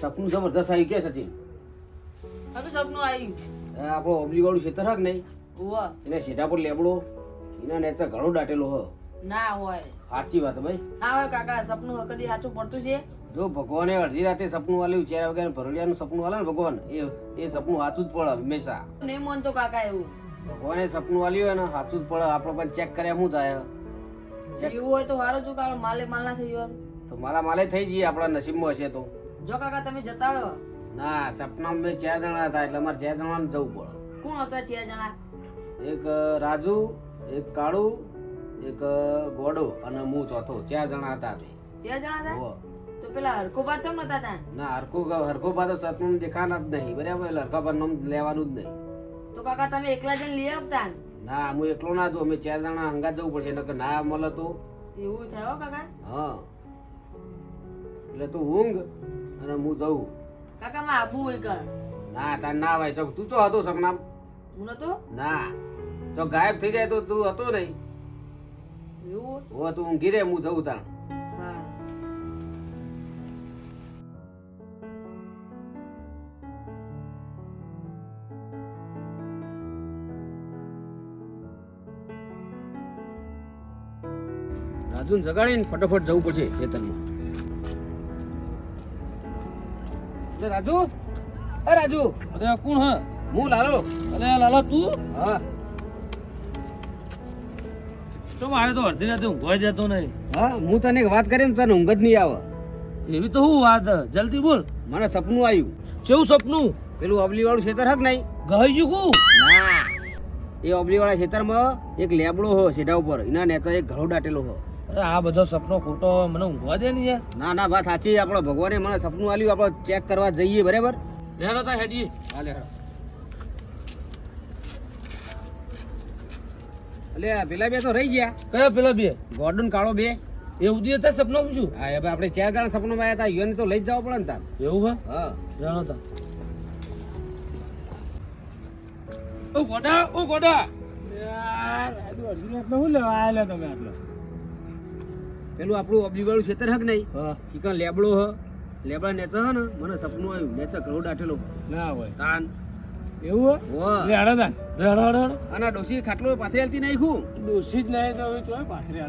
સપનું જબરજસ્ત આવી કે સચિન? હવે સપનું આવ્યું. આપણો ઓબલી વાળું ખેતર હક નહીં. હોવા એને શેઠા પર લેબડો. એના નેચે ઘણો દાટેલો હ. ના હોય. સાચી વાત ભાઈ. હા હોય કાકા સપનું કદી સાચું પડતું છે? જો ભગવાને અડધી રાતે સપનું વાલ્યું ચેરા વગર ભરડિયાનું સપનું વાલે ને ભગવાન. એ એ સપનું સાચું જ પડે હંમેશા. નહીં માનતો કાકા એવું. ભગવાને સપનું વાલ્યું હોય ને સાચું જ પડે. આપણે પણ ચેક કર્યા શું થાય એવું હોય તો સારું છું કાકા માલે માલ ના થઈ ગયો તો માલા માલે થઈ જઈએ આપણા નસીબમાં હશે તો. જો કાકા તમે જતા આવ્યો ના સપનામાં મેં ચાર જણા હતા એટલે અમારે ચાર જણાને જવું પડે. કોણ હતા ચાર જણા? એક રાજુ એક કાળુ એક ગોડો અને હું ચોથો. ચાર જણા હતા ચાર જણા હતા? તો પેલા હરકો બાદ ચમ નતા તા? ના હરખો હરકોબા તો સપનું દેખાના જ નહીં. બરાબર? એટલે હરકોબા નામ લેવાનું જ નહીં. તો કાકા તમે એકલા જઈને લઈ આવતા ના? હું એકલો ના જો અમે ચાર જણા હંગા જવું પડશે. નકર ના મળે તો. એવું થયો કાકા. હા. એટલે તું ઊંઘ. અને હું જઉં. કાકા માં આબુ હોય કર. ના તાર ના ભાઈ ચોક તું ચો હતો સપનામ હું નતો? ના. જો ગાયબ થઈ જાય તો તું હતો નહીં. એવું? હો તું ઊંઘી રે હું જઉં તાર. હા. રાજુ જગાડીને ફટાફટ જવું પડશે ખેતરમાં. એટલે રાજુ. એ રાજુ. અરે કોણ હ? હું લાલો. અરે લાલો તું? હા. તો મારે તો અડધી રાતે ઊંઘવા જતો નહીં. હા હું તને એક વાત કરીને તને ઊંઘ જ નહીં આવે. એવી તો હું વાત જલ્દી બોલ. મને સપનું આવ્યું. કેવું સપનું? પેલું અબલી વાળું ખેતર હક નહીં? ગઈ ગયું કું? ના. એ અબલી વાળા ખેતરમાં એક લેબડો હો સેઢા ઉપર. એના નેતા એક ઘરો દાટેલો હો. અરે આ બધો સપનો ખોટો મને ઊંઘવા દે ને ના ના વાત સાચી આપણો ભગવાને મને સપનું આલ્યું આપણે ચેક કરવા જઈએ બરાબર? લેડો તા હેડી. હાલે અલે પેલા બે તો રહી ગયા. કયા પેલા બે? ગોર્ડન કાળો બે. એ ઉદી હતા સપનો પૂછ્યું હા હવે આપણે ચાર દાડા સપનો માં હતા યોને તો લઈ જ જવા પડે ને તાર. એવું હા? જાણો તા. ઓ ગોડા ઓ ગોડા. યાર આટલું અડધી રાતનો શું લેવા આયેલા તમે આટલો? પેલું આપણું અબલી વાળું ખેતર હક નહીં? કાં લેબડો હ? લેબડા નેચા હ ને? મને સપનું આવ્યું નેચા ઘરો દાટેલો ના હોય. તાન. એવું અને ડોસી ખાટલો પાથરી હાલતી નાખ્યું? ડોસી જ નહીં તો હવે પાથરી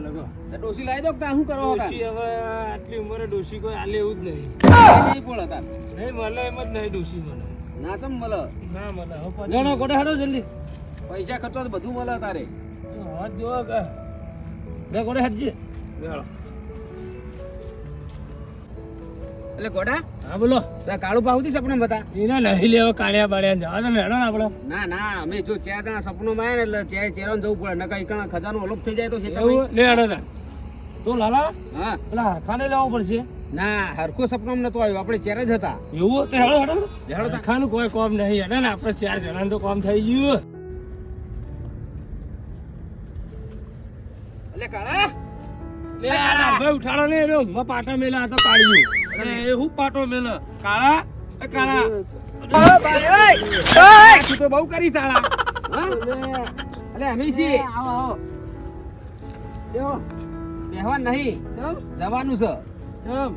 ડોસી લાવી દો તાર શું ડોસી હવે આટલી ઉંમરે ડોસી કોઈ આલે એવું જ નહીં. નહીં પડે તાર નહીં મળે એમ જ નહીં ડોસી મને ના ચમ મળે? ના મળે પાછી- ના ગોડા હેડો જલ્દી. પૈસા ખર્ચવા તો બધું મળે તારે. હાથ જોવો કે. લે ગોડા હેડજે. એટલે ગોડા હા બોલો. કાળું પાહુથી સપના બતા. એને નહીં લેવો કાળિયા બાળિયા જવા તો ને આપણે ના ના અમે જો ચાર તણા સપનોમાં આવ્યા ને એટલે ચારે ચેરોને જવું પડે. નકર ઈકણ ખજાનો અલોપ થઈ જાય તો છે તમે લે હેડો તા. તો લાલા હા. પેલા ખાને લેવો પડશે. ના હરખો સપનામાં નતો આવ્યો. આપણે ચેરે જ હતા. એવું? તો હેડો હેડો. હેડો તા. હરખાનું કોઈ કોમ નહીં. હેડે ને આપણે ચાર જણાનું તો કોમ થઈ ગયું. એટલે કાળા. લે આ ભાઈ ઉઠાડો ને પાટા મેલા આ તો કાઢ્યું અરે એ હું પાટો મેલો. કાળા એ કાળા. તું તો બહુ કરી ચાળા હા? એટલે અમે છીએ આવો આવો. બેહવા નહીં. જવાનું છે. ચમ.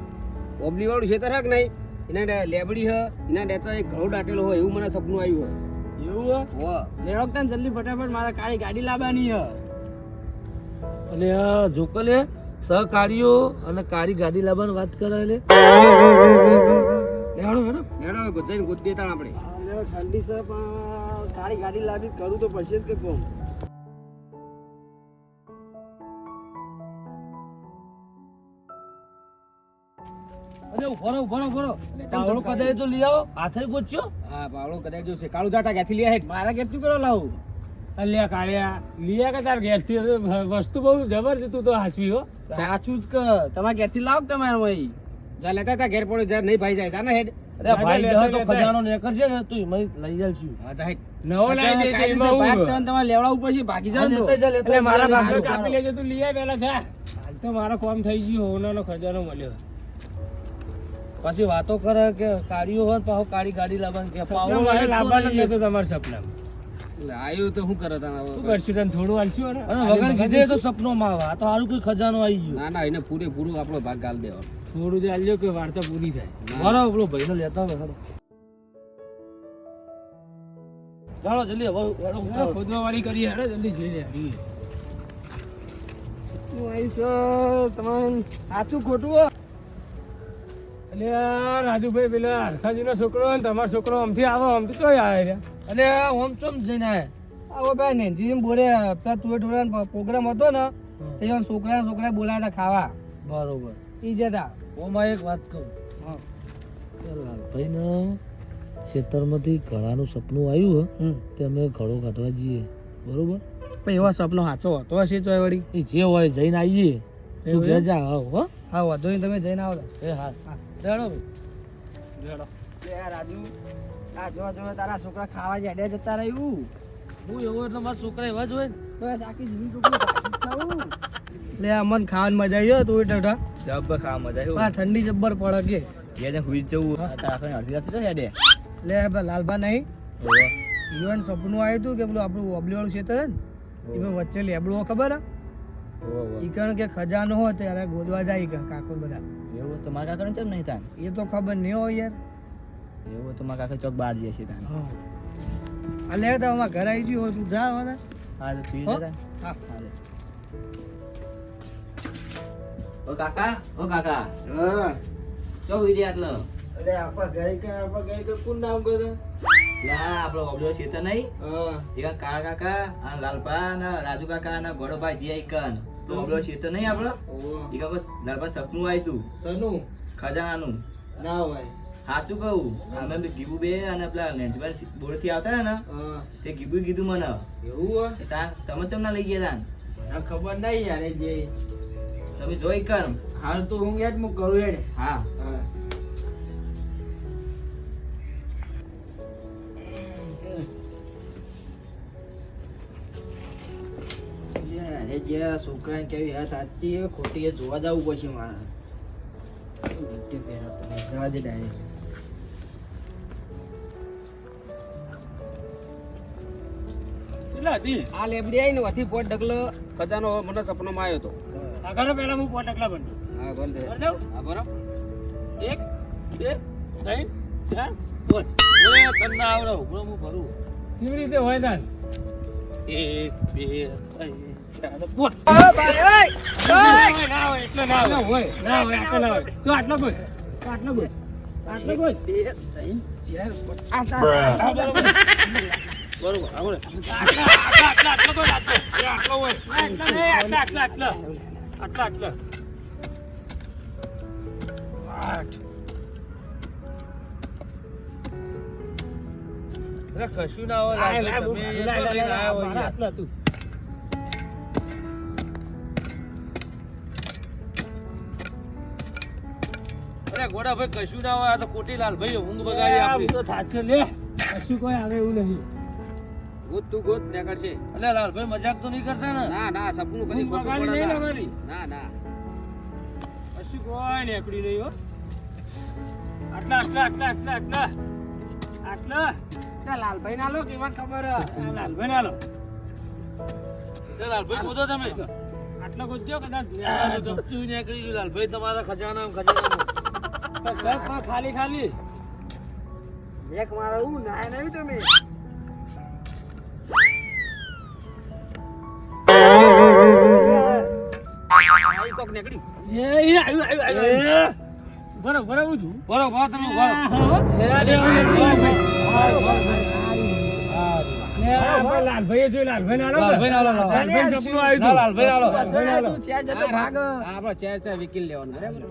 ઓબલી વાળું ખેતર હક નહીં? એના લેબડી હ એના ડેચા એક ઘઉં દાટેલો હોય એવું મને સપનું આવ્યું એવું હો? લેવકતા જલ્દી ફટાફટ મારા કાળી ગાડી લાવવાની હ. આ જોકલે. સહકારીઓ અને કાળી ગાડી લાવવાની વાત કરે હેડો. ગોત દેતા આપણે. ઠંડી છે પણ કાળી ગાડી લાવી કરું તો પડશે જ કે કોમ? અરે ઊભો રહો ઊભો રહો ઊભો રહો. પાવડો કદાચ તો લઈ આવો. હાથે ગોચ્યો હા પાવડો કદાચ જો કાળું જાતા ક્યાંથી લઈ આવે મારા ઘેરથી કરો લાવું. અલ્યા કાળિયા લિયા કે તાર ઘેરથી? વસ્તુ બહુ જબરજસ્ત તું તો હાચવી હો. સાચું જ કે તમારા ઘેરથી લાવ તમારે ભાઈ જા લેતા તા ઘેર પડ્યો જા નહીં ભાઈ જાય જા ને હેડ. અરે ભાઈ જવા તો ખજાનો ને કરશે ને તું એમાં લઈ જાલશું હા જા હેડ. નવો લાવી દેજે, એમાં હું. તમારે લેવડા ઉપર છે બાકી જાવ એટલે મારા ભાગનો કાપી લેજે તું લીયા પેલા છે જા હાલ તો મારો કોમ થઈ ગયું હોનાનો ખજાનો મળ્યો. પછી વાતો કરે કે કાળીઓ હોય પાહો કાળી ગાડી લાવવાની. કે પાહો લાવવાનું તો તમારા સપનામાં. આયું તો શું કરે શું કરશું તને થોડું હાલશું અને વગર કીધે તો સપનો માં આવે. આ તો સારું કોઈ ખજાનો આવી ગયો. ના ના એને પૂરેપૂરું આપણો ભાગ ગાલ દેવાનો. થોડું જ આલ્યો કે વાર્તા પૂરી થાય. બરાબર પેલો ભાઈનો લેતા હોય ચાલો જલ્દી હવે ખોદવા વાળી કરી હેડો જલ્દી જઈ લે. સાચું ખોટું એટલે આ રાજુભાઈ પેલા હરખાજીનો છોકરો ને તમારો છોકરો આમથી આવો આમથી કઈ આવે છે એટલે ઓમ ચમ જઈને આયા? આવો ભાઈ નેનજીજી બોલે પેલા તુએ ઠોડા પ્રોગ્રામ હતો ને તે એવા છોકરા છોકરા બોલાયા હતા ખાવા. બરોબર. ઈ જતા ઓમાં એક વાત કહું. લાલભાઈને ખેતરમાંથી ઘડાનું સપનું આવ્યું. હે તે અમે ઘડો કાઢવા જઈએ. બરોબર? પણ એવા સપનો સાચો હતો હશે ચોય વળી. એ જે હોય જઈને આવીએ. તું ઘેર જા આવ હો. હા વાંધો નહીં તમે જઈને આવો. એ હા. ચાલો ચાલો રાજુ. આ જોવા જોવા તારા છોકરા ખાવા જાય જતા રહ્યું. હું એવો એટલે મારા છોકરા એવા જ હોય. બસ આખી જૂની છોકરી લે અમન ખાવાની મજા આવી તું ઠોડા જબ્બર ખાવા મજા હા ઠંડી જબ્બર પડે કે. ઘેર હુઈ જવું અડધી રાત સુધી હેડે. લે લાલભા લાલબા નહીં ઈવન સપનું આવ્યું હતું કે પેલું આપણું ઓબલી વાળું ક્ષેત્ર છે ને એમાં વચ્ચે લેબડું ખબર હે? ઈ કણ કે ખજાનો હોય ત્યારે ગોદવા જાય કાકો બધા. એવું તમારા મારા કાકા ચમ નહીં થાય? એ તો ખબર નહીં હોય યાર. એવું તો મારા કાકા ચોક બહાર જઈએ છીએ ત્યાં. આ તો અમારા ઘરે આવી ગયું હોય તું જા હવે. હા તો પી જા હા. ઓ કાકા ઓ કાકા. ચો વિધિ આટલો. અરે આપણા ઘરે કે આપણા ઘરે કે કોણ નામ કહો લા આપણો ઓબલો છે તો નહીં. એવા કાળા કાકા અને લાલપા અને રાજુ કાકા અને ગોડોભાઈ જી આઈકન તો ઓબલો છે તો નહીં આપણો એકા બસ લાલપા સપનું આવ્યું તું સનું? ખજાનાનું. ના હોય. સાચું કહું? અમે બી ગીબુ બે અને પેલા લેન્ચભાઈ બોર્ડથી આવતા ને તે ગીબુ કીધું મને. એવું તમે ચમ ના લઈ ગયા તા? ખબર નહીં યાર જે તમે જોઈ કર. હાલ તો હું યાદ હું. કરું યાર હા જે છોકરાને કેવી હાથ સાચી ખોટી એ જોવા જવું પછી મારે. જવા દે ડાયરેક્ટ કેટલા હતી? આ લેબડી આવી ને વધી પોટ ડગલો. ખજાનો મને સપનામાં આવ્યો હતો આ ઘરે પહેલા હું પોટ એકલા બનતો હા બોલ દે બરાબર? હા બરાબર. એક બે ત્રણ ચાર પાંચ ઓરે તને ના આવડે ઉભરો હું ભરું. કેવી રીતે હોય તાન એક બે ત્રણ ચાર પાંચ ના હોય એટલે ના હોય. ના હોય આટલો ના હોય. તો આટલો બોલ આટલો બોલ આટલો બોલ. બે ત્રણ ચાર પાંચ હા, બરોબર. તું. અરે ગોડા ભાઈ કશું ના હોય, આ તો કોટીલાલ ભાઈ ઊંઘ બગાડી આપણી બધો થાચે લે કશું કોઈ આવે એવું નહીં ગોત તું ગોત ત્યાં કરશે અલે લાલ ભાઈ મજાક તો નહીં કરતા ને? ના ના સપનું કદી ખોટું પડે ના. અમારી. ના ના. કશું કોઈ નીકળી નહીં હો. આટલા આટલા આટલા આટલા આટલા. આટલા. લાલભાઈ ના લો કેવા ખબર લાલભાઈ ના લો. લાલભાઈ તમે. આટલો ગોતજો કદાચ. તું નીકળી ગયું લાલભાઈ તમારા ખજાના ખજાના ખાલી ખાલી. એક મારા હું નાય નહીં તમે. આવી કોક નીકળી એ એ આવ્યું આવ્યું આવ્યું બરો બરો ઉધું બરો બરો તમે બરો લાલભાઈ જોઈ લાલભાઈ ના લાલભાઈ ના લાલભાઈ. લાલભાઈ સપનું આવ્યું લાલભાઈ ના લાલભાઈ ના લો. હા, આપણો ચાર ચાર વિકિલ લેવાનો બરાબર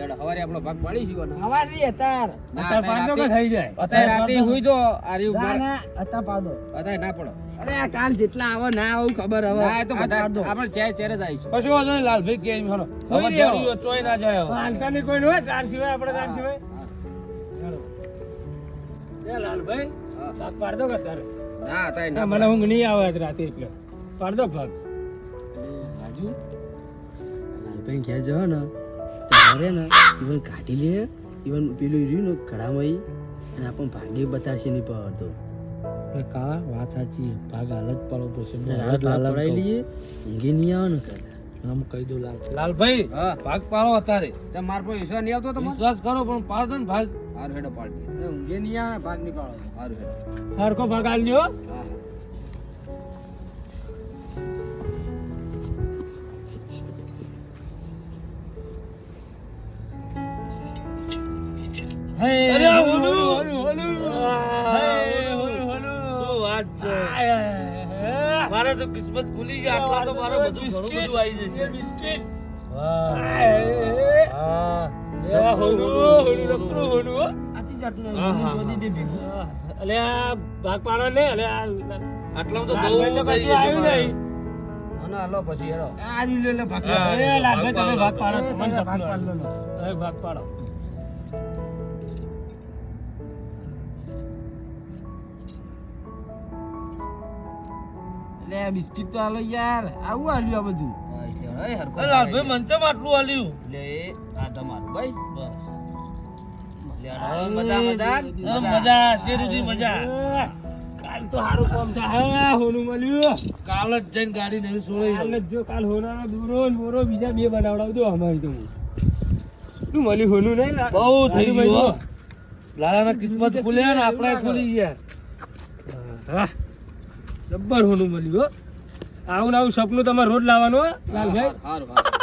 લેડો હવારે આપણો ભાગ પાડી છીએ ને. હવારી અતાર. ના, અત્યારે કે થઈ જાય? અત્યારે રાતે હુઈ જો આરી ઉપર ના અતા પાડો. અત્યારે ના પડો. અરે આ કાલ જેટલા આવે ના આવું ખબર હવે. ના તો બધા આપણે ચાર ચાર જ આવીશું. કશું વાંધો નહીં લાલભાઈ કે એમ હલો કોઈ હવે ચોય ના જાય હવે. હાલકાની કોઈ હોય ચાર સિવાય આપણે ચાર સિવાય. એ લાલભાઈ ભાગ પાડ કે તારે? ના અત્યારે ના, ના મને ઊંઘ નહીં આવે રાતે એટલે. પાડ ભાગ? રાજુ? લાલભાઈ ઘેર જવો ને. ત્યારે ને ઈવન કાઢી લે ઈવન પેલું રહ્યું ને કડામાં અને આપણને ભાંગી બતાડશે નહીં પડતો કાળા વાત સાચી ભાગ હાલત પાડો પડશે. હાલત પડાવી લઈએ ઊંઘી નહીં આવે ને કદાચ આમ કહી દઉં લાલ. લાલભાઈ ભાગ પાડો અત્યારે. ચા માર પર વિશ્વાસ નહીં આવતો તમે વિશ્વાસ કરો પણ પાડો ને ભાગ. હાર હેડો પાડી ઊંઘે નહીં આવે ભાગ નહીં પાડો. હાર હેડો. હરકો ભાગ આલજો. હા. અરે હોલું હોલું શું વાત છે? મારે તો કિસ્મત ખુલી ગઈ આટલા તો મારે બધું ઘણું બધું આવી જશે. બિસ્કિટ. આથી જાતું નહીં જોદી બે ભેગું. આટલામાં તો બહુ પછી હેડો. આ રીલ લે ભાગ હા, ભાગ પાડો. ભાગ પાડ લો બિસ્કિટ તો હાલો યાર. આવું હાલ્યું આ બધું? લાલભાઈ મને આટલું આલ્યું. લે આ તમારું ભાઈ. બસ. મજા મજા. મજા. શેરુજી મજા. કાલ તો સારું કામ થાય. હોનું મળ્યું. કાલ જ જઈને ગાડી નવી સોળે કાલ જ જો કાલ હોનાનો દૂરો મોરો બીજા બે બનાવડાવજો અમારી તો શું મળ્યું હોનું નહીં? બહુ થઈ ગયું. લાલાના કિસ્મત ખુલ્યા ને આપણે ખુલી ગયા. હા. જબ્બર હોનું મળ્યું આવું આવું સપનું તમારે રોજ લાવવાનું લાલભાઈ.